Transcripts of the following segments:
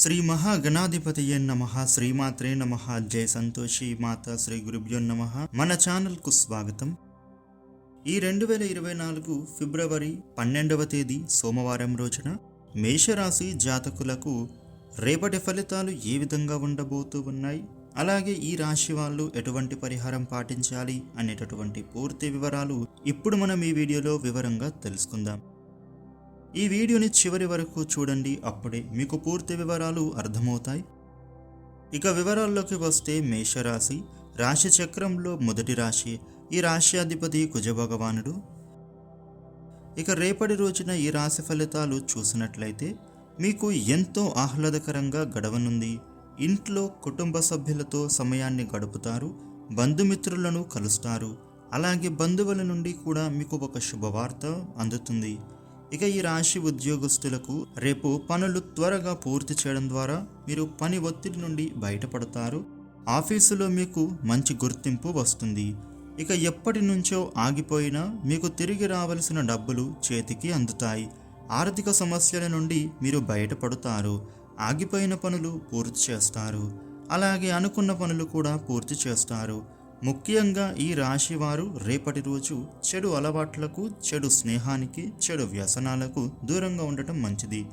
శ్రీ మహాగణాధిపతియే నమ శ్రీమాత్రే నమ జయ సంతోషి మాత శ్రీ గురుభ్యో నమ. మన ఛానల్కు స్వాగతం. ఈ రెండు వేల ఇరవై నాలుగు ఫిబ్రవరి పన్నెండవ తేదీ సోమవారం రోజున మేషరాశి జాతకులకు రేపటి ఫలితాలు ఏ విధంగా ఉండబోతూ ఉన్నాయి? అలాగే ఈ రాశి వాళ్ళు ఎటువంటి పరిహారం పాటించాలి అనేటటువంటి పూర్తి వివరాలు ఇప్పుడు మనం ఈ వీడియోలో వివరంగా తెలుసుకుందాం. ఈ వీడియోని చివరి వరకు చూడండి అప్పుడే మీకు పూర్తి వివరాలు అర్థమవుతాయి. ఇక వివరాల్లోకి వస్తే మేషరాశి. రాశి చక్రంలో మొదటి రాశి ఈ రాశి అధిపతి కుజభగవానుడు. ఇక రేపటి రోజున ఈ రాశి ఫలితాలు చూసినట్లయితే మీకు ఎంతో ఆహ్లాదకరంగా గడవనుంది. ఇంట్లో కుటుంబ సభ్యులతో సమయాన్ని గడుపుతారు బంధుమిత్రులను కలుస్తారు. అలాగే బంధువుల నుండి కూడా మీకు ఒక శుభవార్త అందుతుంది. ఇక ఈ రాశి ఉద్యోగస్తులకు రేపు పనులు త్వరగా పూర్తి చేయడం ద్వారా మీరు పని ఒత్తిడి నుండి బయటపడతారు. ఆఫీసులో మీకు మంచి గుర్తింపు వస్తుంది. ఇక ఎప్పటి నుంచో ఆగిపోయినా మీకు తిరిగి రావలసిన డబ్బులు చేతికి అందుతాయి. ఆర్థిక సమస్యల నుండి మీరు బయటపడతారు. ఆగిపోయిన పనులు పూర్తి చేస్తారు. అలాగే అనుకున్న పనులు కూడా పూర్తి చేస్తారు. ముఖ్యంగా ఈ రాశి వారు రేపటి రోజు చెడు అలవాట్లకు చెడు స్నేహానికి చెడు వ్యసనాలకు దూరంగా ఉండటం మంచిది.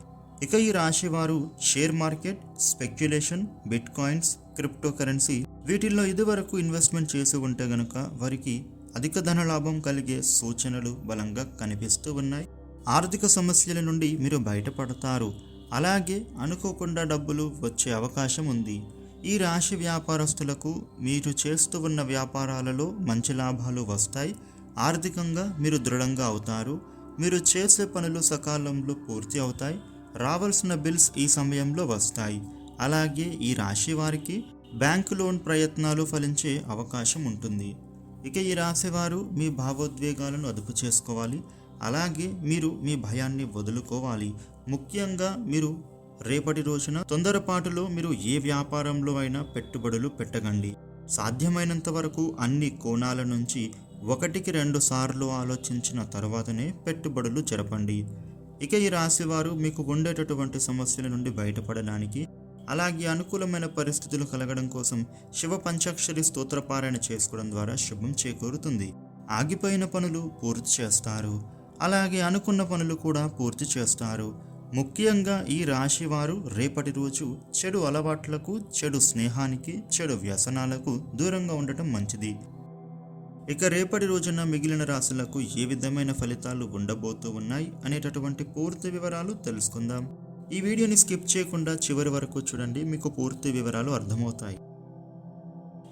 ఇక ఈ రాశి వారు share market speculation bit coins crypto currency వీటిల్లో ఇదివరకు ఇన్వెస్ట్మెంట్ చేసి ఉంటే గనుక వారికి అధిక ధన లాభం కలిగే సూచనలు బలంగా కనిపిస్తూ ఉన్నాయి. ఆర్థిక సమస్యల నుండి మీరు బయటపడతారు. అలాగే అనుకోకుండా డబ్బులు వచ్చే అవకాశం ఉంది. ఈ రాశి వ్యాపారస్తులకు మీరు చేస్తూ ఉన్న వ్యాపారాలలో మంచి లాభాలు వస్తాయి. ఆర్థికంగా మీరు దృఢంగా అవుతారు. మీరు చేసే పనులు సకాలంలో పూర్తి అవుతాయి. రావాల్సిన బిల్స్ ఈ సమయంలో వస్తాయి. అలాగే ఈ రాశి వారికి బ్యాంకు లోన్ ప్రయత్నాలు ఫలించే అవకాశం ఉంటుంది. ఇక ఈ రాశివారు మీ భావోద్వేగాలను అదుపు చేసుకోవాలి. అలాగే మీరు మీ భయాన్ని వదులుకోవాలి. ముఖ్యంగా మీరు రేపటి రోజున తొందరపాటులో మీరు ఏ వ్యాపారంలో అయినా పెట్టుబడులు పెట్టగండి సాధ్యమైనంత వరకు అన్ని కోణాల నుంచి ఒకటికి రెండు సార్లు ఆలోచించిన తర్వాతనే పెట్టుబడులు జరపండి. ఇక ఈ రాశివారు మీకు ఉండేటటువంటి సమస్యల నుండి బయటపడడానికి అలాగే అనుకూలమైన పరిస్థితులు కలగడం కోసం శివ పంచాక్షరి స్తోత్రపారాయణ చేసుకోవడం ద్వారా శుభం చేకూరుతుంది. ఆగిపోయిన పనులు పూర్తి చేస్తారు. అలాగే అనుకున్న పనులు కూడా పూర్తి చేస్తారు. ముఖ్యంగా ఈ రాశి వారు రేపటి రోజు చెడు అలవాట్లకు చెడు స్నేహానికి చెడు వ్యసనాలకు దూరంగా ఉండటం మంచిది. ఇక రేపటి రోజున మిగిలిన రాశులకు ఏ విధమైన ఫలితాలు ఉండబోతూ ఉన్నాయి అనేటటువంటి పూర్తి వివరాలు తెలుసుకుందాం. ఈ వీడియోని స్కిప్ చేయకుండా చివరి వరకు చూడండి మీకు పూర్తి వివరాలు అర్థమవుతాయి.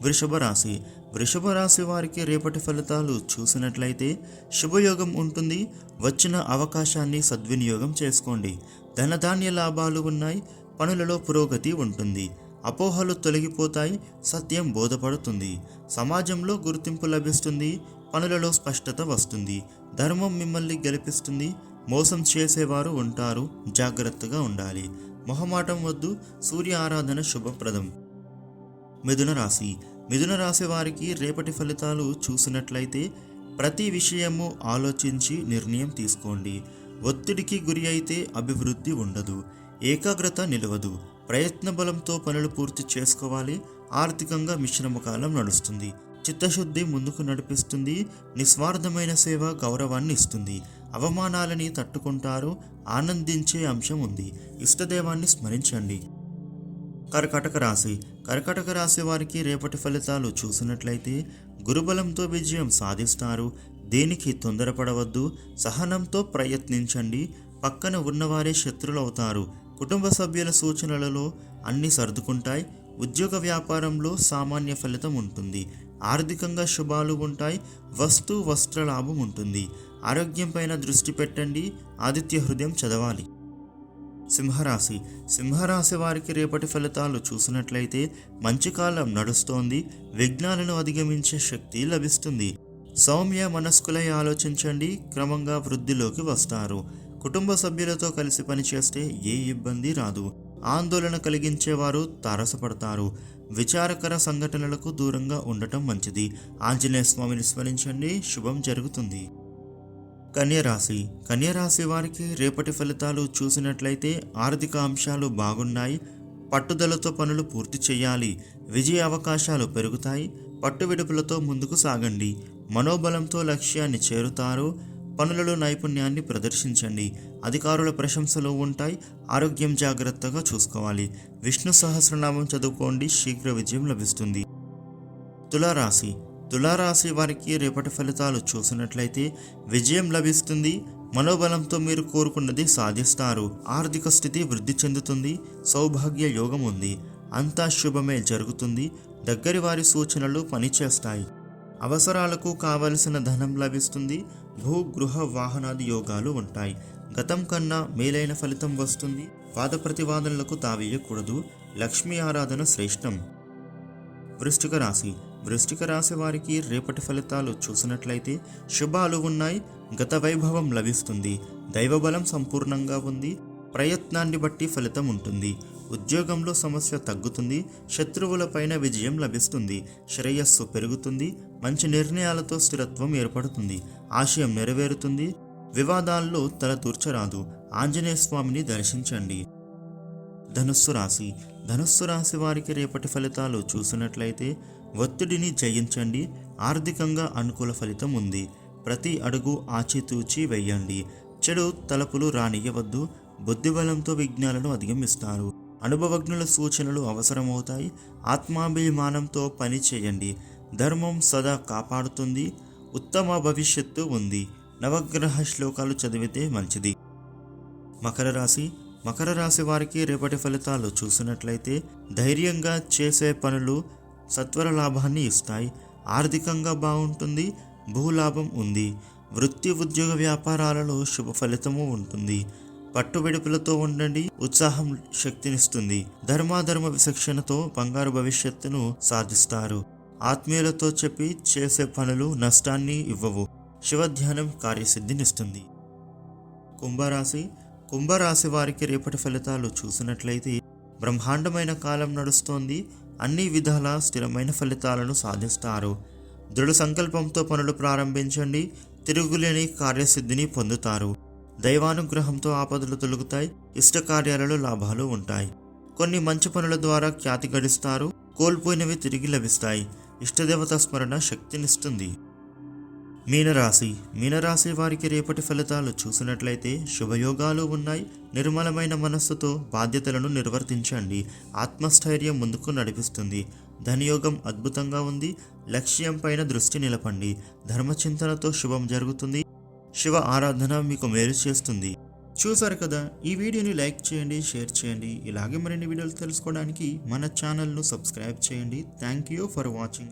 వృషభ రాశి వృషభ రాశి వారికి రేపటి ఫలితాలు చూసినట్లయితే శుభయోగం ఉంటుంది. వచ్చిన అవకాశాన్ని సద్వినియోగం చేసుకోండి. ధనధాన్య లాభాలు ఉన్నాయి. పనులలో పురోగతి ఉంటుంది. అపోహలు తొలగిపోతాయి. సత్యం బోధపడుతుంది. సమాజంలో గుర్తింపు లభిస్తుంది. పనులలో స్పష్టత వస్తుంది. ధర్మం మిమ్మల్ని గెలిపిస్తుంది. మోసం చేసేవారు ఉంటారు. జాగ్రత్తగా ఉండాలి. మొహమాటం వద్దు. సూర్య ఆరాధన శుభప్రదం. మిథున రాశి. మిథున రాశి వారికి రేపటి ఫలితాలు చూసినట్లయితే ప్రతి విషయము ఆలోచించి నిర్ణయం తీసుకోండి. ఒత్తిడికి గురి అయితే అభివృద్ధి ఉండదు. ఏకాగ్రత నిలవదు. ప్రయత్న బలంతో పనులు పూర్తి చేసుకోవాలి. ఆర్థికంగా మిశ్రమ కాలం నడుస్తుంది. చిత్తశుద్ధి ముందుకు నడిపిస్తుంది. నిస్వార్థమైన సేవ గౌరవాన్ని ఇస్తుంది. అవమానాలని తట్టుకుంటారు. ఆనందించే అంశం ఉంది. ఇష్టదేవాన్ని స్మరించండి. కర్కటక రాశి. కర్కటక రాశి వారికి రేపటి ఫలితాలు చూసినట్లయితే గురుబలంతో విజయం సాధిస్తారు. దేనికి తొందరపడవద్దు. సహనంతో ప్రయత్నించండి. పక్కన ఉన్నవారే శత్రులవుతారు. కుటుంబ సభ్యుల సూచనలలో అన్ని సర్దుకుంటాయి. ఉద్యోగ వ్యాపారంలో సామాన్య ఫలితం ఉంటుంది. ఆర్థికంగా శుభాలు ఉంటాయి. వస్తు వస్త్ర లాభం ఉంటుంది. ఆరోగ్యంపైన దృష్టి పెట్టండి. ఆదిత్య హృదయం చదవాలి. సింహరాశి. సింహరాశి వారికి రేపటి ఫలితాలు చూసినట్లయితే మంచి కాలం నడుస్తోంది. విఘ్నాలను అధిగమించే శక్తి లభిస్తుంది. సౌమ్య మనస్కులై ఆలోచించండి. క్రమంగా వృద్ధిలోకి వస్తారు. కుటుంబ సభ్యులతో కలిసి పనిచేస్తే ఏ ఇబ్బంది రాదు. ఆందోళన కలిగించేవారు తారసపడతారు. విచారకర సంఘటనలకు దూరంగా ఉండటం మంచిది. ఆంజనేయ స్వామిని స్మరించండి. శుభం జరుగుతుంది. కన్యరాశి. కన్యరాశి వారికి రేపటి ఫలితాలు చూసినట్లయితే ఆర్థిక అంశాలు బాగున్నాయి. పట్టుదలతో పనులు పూర్తి చేయాలి. విజయ అవకాశాలు పెరుగుతాయి. పట్టువిడుపులతో ముందుకు సాగండి. మనోబలంతో లక్ష్యాన్ని చేరుతారు. పనులలో నైపుణ్యాన్ని ప్రదర్శించండి. అధికారుల ప్రశంసలు ఉంటాయి. ఆరోగ్యం జాగ్రత్తగా చూసుకోవాలి. విష్ణు సహస్రనామం చదువుకోండి. శీఘ్ర విజయం లభిస్తుంది. తులారాశి. తులారాశి వారికి రేపటి ఫలితాలు చూసినట్లయితే విజయం లభిస్తుంది. మనోబలంతో మీరు కోరుకున్నది సాధిస్తారు. ఆర్థిక స్థితి వృద్ధి చెందుతుంది. సౌభాగ్య యోగం ఉంది. అంతా శుభమే జరుగుతుంది. దగ్గరి వారి సూచనలు పనిచేస్తాయి. అవసరాలకు కావలసిన ధనం లభిస్తుంది. భూ గృహ వాహనాది యోగాలు ఉంటాయి. గతం కన్నా మేలైన ఫలితం వస్తుంది. వాద ప్రతివాదనలకు తావేయకూడదు లక్ష్మీ ఆరాధన శ్రేష్టం. వృష్టిక రాశి. వృష్టిక రాశి వారికి రేపటి ఫలితాలు చూసినట్లయితే శుభాలు ఉన్నాయి గత వైభవం లభిస్తుంది దైవబలం సంపూర్ణంగా ఉంది ప్రయత్నాన్ని బట్టి ఫలితం ఉంటుంది ఉద్యోగంలో సమస్య తగ్గుతుంది శత్రువులపైన విజయం లభిస్తుంది శ్రేయస్సు పెరుగుతుంది మంచి నిర్ణయాలతో స్థిరత్వం ఏర్పడుతుంది ఆశయం నెరవేరుతుంది వివాదాల్లో తల తూర్చరాదు ఆంజనేయ స్వామిని దర్శించండి. ధనుస్సు రాశి ధనుస్సు రాశి వారికి రేపటి ఫలితాలు చూసినట్లయితే ఒత్తిడిని జయించండి. ఆర్థికంగా అనుకూల ఫలితం ఉంది. ప్రతి అడుగు ఆచితూచి వెయ్యండి చెడు తలపులు రానియవద్దు. బుద్ధిబలంతో విజ్ఞాలను అధిగమిస్తారు. అనుభవజ్ఞుల సూచనలు అవసరమవుతాయి. ఆత్మాభిమానంతో పని చేయండి. ధర్మం సదా కాపాడుతుంది. ఉత్తమ భవిష్యత్తు ఉంది. నవగ్రహ శ్లోకాలు చదివితే మంచిది. మకర రాశి మకర రాశి వారికి రేపటి ఫలితాలు చూసినట్లయితే ధైర్యంగా చేసే పనులు సత్వర లాభాన్ని ఇస్తాయి. ఆర్థికంగా బాగుంటుంది భూలాభం ఉంది. వృత్తి ఉద్యోగ వ్యాపారాలలో శుభ ఫలితము ఉంటుంది. పట్టుబిడుపులతో ఉండండి ఉత్సాహం శక్తినిస్తుంది. ధర్మాధర్మ విచక్షణతో బంగారు భవిష్యత్తును సాధిస్తారు. ఆత్మీయులతో చెప్పి చేసే పనులు నష్టాన్ని ఇవ్వవు. శివధ్యానం కార్యసిద్ధినిస్తుంది. కుంభరాశి కుంభరాశి వారికి రేపటి ఫలితాలు చూసినట్లయితే బ్రహ్మాండమైన కాలం నడుస్తోంది. అన్ని విధాల స్థిరమైన ఫలితాలను సాధిస్తారు. దృఢ సంకల్పంతో పనులు ప్రారంభించండి. తిరుగులేని కార్యసిద్ధిని పొందుతారు. దైవానుగ్రహంతో ఆపదలు తొలుగుతాయి. ఇష్ట కార్యాలలో లాభాలు ఉంటాయి. కొన్ని మంచి పనుల ద్వారా ఖ్యాతి గడిస్తారు. కోల్పోయినవి తిరిగి లభిస్తాయి. ఇష్టదేవత స్మరణ శక్తినిస్తుంది. మీనరాశి. మీనరాశి వారికి రేపటి ఫలితాలు చూసినట్లయితే శుభయోగాలు ఉన్నాయి. నిర్మలమైన మనస్సుతో బాధ్యతలను నిర్వర్తించండి. ఆత్మస్థైర్యం ముందుకు నడిపిస్తుంది. ధనియోగం అద్భుతంగా ఉంది. లక్ష్యం పైన దృష్టి నిలపండి. ధర్మచింతనతో శుభం జరుగుతుంది. శివ ఆరాధన మీకు మేలు చేస్తుంది. చూసారు కదా? ఈ వీడియోని లైక్ చేయండి షేర్ చేయండి. ఇలాగే మరిన్ని వీడియోలు తెలుసుకోవడానికి మన ఛానల్ను సబ్స్క్రైబ్ చేయండి. Thank you for watching.